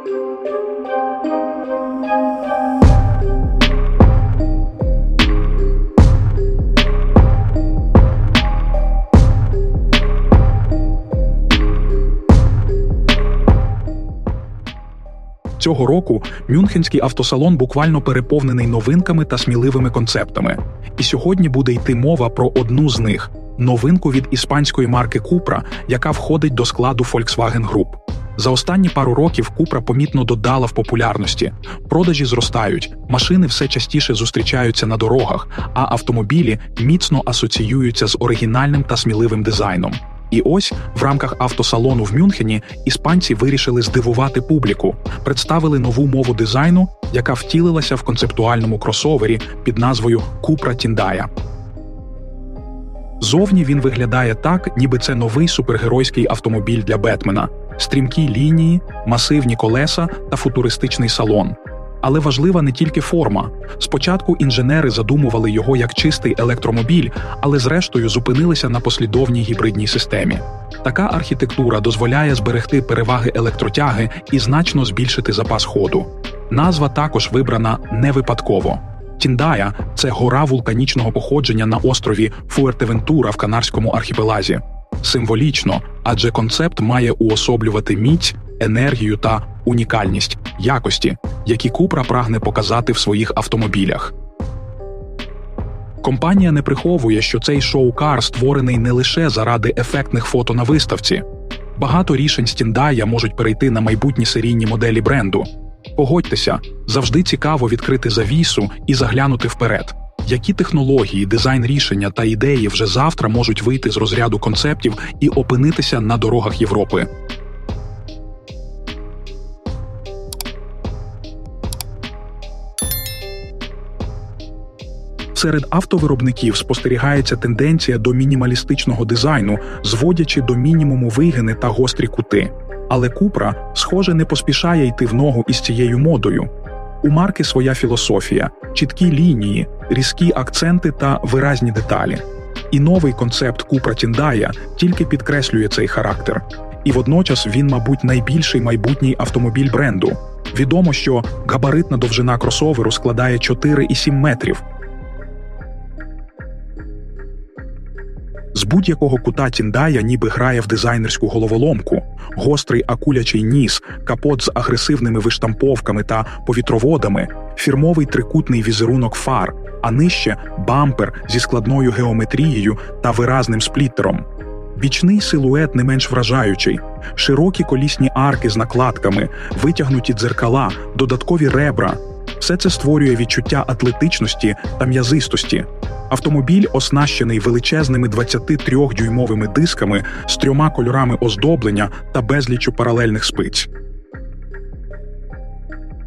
Цього року Мюнхенський автосалон буквально переповнений новинками та сміливими концептами. І сьогодні буде йти мова про одну з них новинку від іспанської марки Cupra, яка входить до складу Volkswagen Group. За останні пару років Cupra помітно додала в популярності. Продажі зростають, машини все частіше зустрічаються на дорогах, а автомобілі міцно асоціюються з оригінальним та сміливим дизайном. І ось в рамках автосалону в Мюнхені іспанці вирішили здивувати публіку, представили нову мову дизайну, яка втілилася в концептуальному кросовері під назвою Cupra Тіндая. Зовні він виглядає так, ніби це новий супергеройський автомобіль для Бетмена, стрімкі лінії, масивні колеса та футуристичний салон. Але важлива не тільки форма. Спочатку інженери задумували його як чистий електромобіль, але зрештою зупинилися на послідовній гібридній системі. Така архітектура дозволяє зберегти переваги електротяги і значно збільшити запас ходу. Назва також вибрана не випадково. Тіндая це гора вулканічного походження на острові Фуертевентура в Канарському архіпелазі. Символічно, адже концепт має уособлювати міць, енергію та унікальність, якості, які Купра прагне показати в своїх автомобілях. Компанія не приховує, що цей шоу-кар створений не лише заради ефектних фото на виставці. Багато рішень з Тіндая можуть перейти на майбутні серійні моделі бренду. Погодьтеся, завжди цікаво відкрити завісу і заглянути вперед. Які технології, дизайн рішення та ідеї вже завтра можуть вийти з розряду концептів і опинитися на дорогах Європи? Серед автовиробників спостерігається тенденція до мінімалістичного дизайну, зводячи до мінімуму вигини та гострі кути. Але Купра, схоже, не поспішає йти в ногу із цією модою. У марки своя філософія, чіткі лінії, різкі акценти та виразні деталі. І новий концепт Купра Тіндая тільки підкреслює цей характер. І водночас він, мабуть, найбільший майбутній автомобіль бренду. Відомо, що габаритна довжина кросоверу складає 4,7 метрів. З будь-якого кута Тіндая ніби грає в дизайнерську головоломку, гострий акулячий ніс, капот з агресивними виштамповками та повітроводами, фірмовий трикутний візерунок фар, а нижче бампер зі складною геометрією та виразним спліттером. Бічний силует не менш вражаючий, широкі колісні арки з накладками, витягнуті дзеркала, додаткові ребра. Все це створює відчуття атлетичності та м'язистості. Автомобіль оснащений величезними 23-дюймовими дисками з трьома кольорами оздоблення та безліччю паралельних спиць.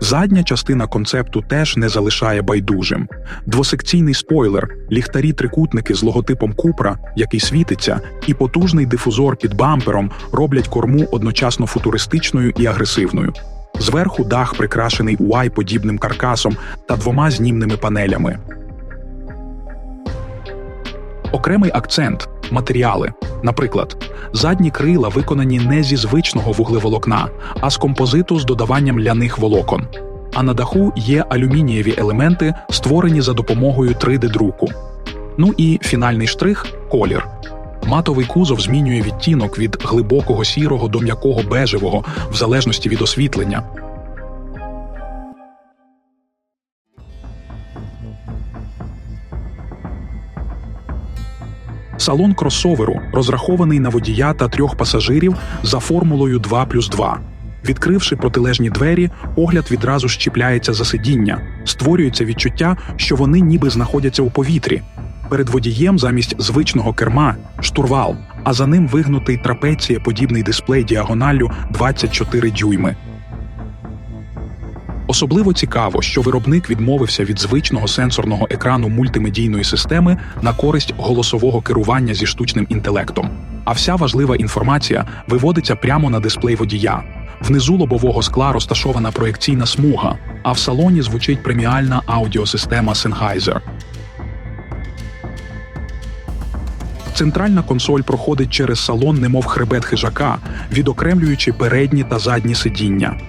Задня частина концепту теж не залишає байдужим. Двосекційний спойлер, ліхтарі трикутники з логотипом Купра, який світиться, і потужний дифузор під бампером роблять корму одночасно футуристичною і агресивною. Зверху дах прикрашений уай-подібним каркасом та двома знімними панелями. Окремий акцент матеріали. Наприклад, задні крила виконані не зі звичного вуглеволокна, а з композиту з додаванням ляних волокон. А на даху є алюмінієві елементи, створені за допомогою 3D-друку. Ну і фінальний штрих колір. Матовий кузов змінює відтінок від глибокого сірого до м'якого бежевого в залежності від освітлення. Салон кросоверу розрахований на водія та трьох пасажирів за формулою 2 плюс 2. Відкривши протилежні двері, погляд відразу щіпляється за сидіння, створюється відчуття, що вони ніби знаходяться у повітрі. Перед водієм замість звичного керма штурвал, а за ним вигнутий трапецієподібний дисплей діагоналлю 24 дюйми. Особливо цікаво, що виробник відмовився від звичного сенсорного екрану мультимедійної системи на користь голосового керування зі штучним інтелектом. А вся важлива інформація виводиться прямо на дисплей водія. Внизу лобового скла розташована проєкційна смуга, а в салоні звучить преміальна аудіосистема Sennheiser. Центральна консоль проходить через салон, немов хребет хижака, відокремлюючи передні та задні сидіння.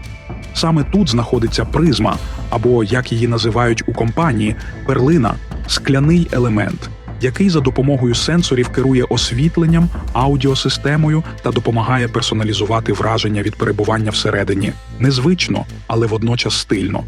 Саме тут знаходиться призма, або як її називають у компанії, перлина скляний елемент, який за допомогою сенсорів керує освітленням, аудіосистемою та допомагає персоналізувати враження від перебування всередині. Незвично, але водночас стильно.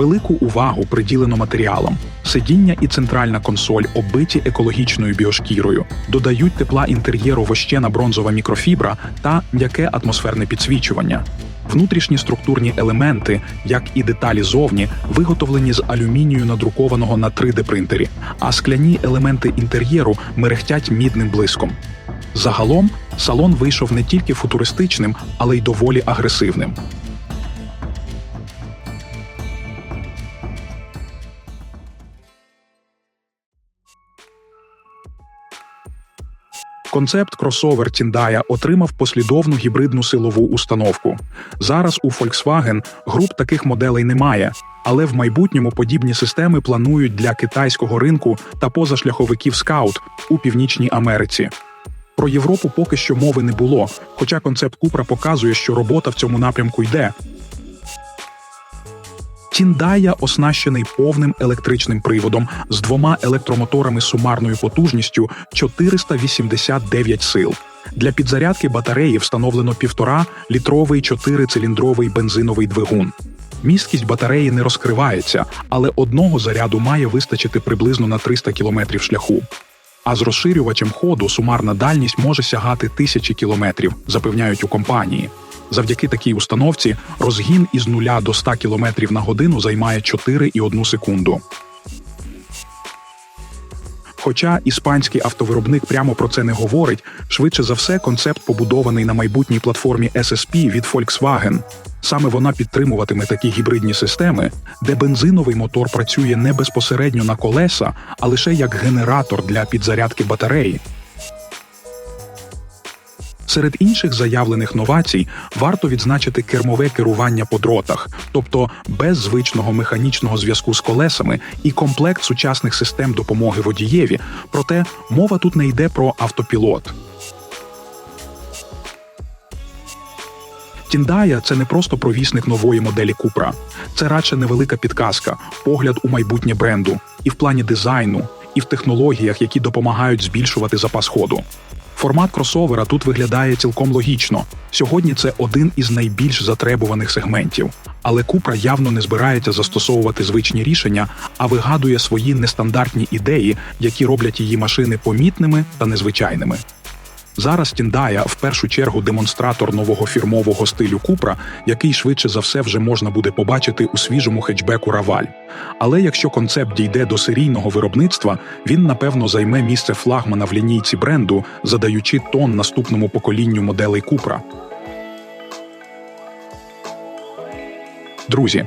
Велику увагу приділено матеріалам. Сидіння і центральна консоль оббиті екологічною біошкірою, додають тепла інтер'єру вощена бронзова мікрофібра та м'яке атмосферне підсвічування. Внутрішні структурні елементи, як і деталі зовні, виготовлені з алюмінію, надрукованого на 3D-принтері, а скляні елементи інтер'єру мерехтять мідним блиском. Загалом салон вийшов не тільки футуристичним, але й доволі агресивним. Концепт кросовер Тіндая отримав послідовну гібридну силову установку. Зараз у Volkswagen груп таких моделей немає, але в майбутньому подібні системи планують для китайського ринку та позашляховиків скаут у Північній Америці. Про Європу поки що мови не було, хоча концепт Купра показує, що робота в цьому напрямку йде. Тіндая оснащений повним електричним приводом з двома електромоторами сумарною потужністю 489 сил. Для підзарядки батареї встановлено 1,5 літровий 4-циліндровий бензиновий двигун. Місткість батареї не розкривається, але одного заряду має вистачити приблизно на 300 км шляху. А з розширювачем ходу сумарна дальність може сягати тисячі кілометрів, запевняють у компанії. Завдяки такій установці розгін із 0 до 100 км на годину займає 4,1 секунду. Хоча іспанський автовиробник прямо про це не говорить, швидше за все, концепт побудований на майбутній платформі SSP від Volkswagen. Саме вона підтримуватиме такі гібридні системи, де бензиновий мотор працює не безпосередньо на колеса, а лише як генератор для підзарядки батареї. Серед інших заявлених новацій варто відзначити кермове керування по дротах, тобто без звичного механічного зв'язку з колесами і комплект сучасних систем допомоги водієві. Проте мова тут не йде про автопілот. Тіндая це не просто провісник нової моделі Купра, це радше невелика підказка, погляд у майбутнє бренду, і в плані дизайну, і в технологіях, які допомагають збільшувати запас ходу. Формат кросовера тут виглядає цілком логічно. Сьогодні це один із найбільш затребуваних сегментів. Але Купра явно не збирається застосовувати звичні рішення, а вигадує свої нестандартні ідеї, які роблять її машини помітними та незвичайними. Зараз Тіндая в першу чергу демонстратор нового фірмового стилю Купра, який швидше за все вже можна буде побачити у свіжому хетчбеку Раваль. Але якщо концепт дійде до серійного виробництва, він напевно займе місце флагмана в лінійці бренду, задаючи тон наступному поколінню моделей Купра. Друзі,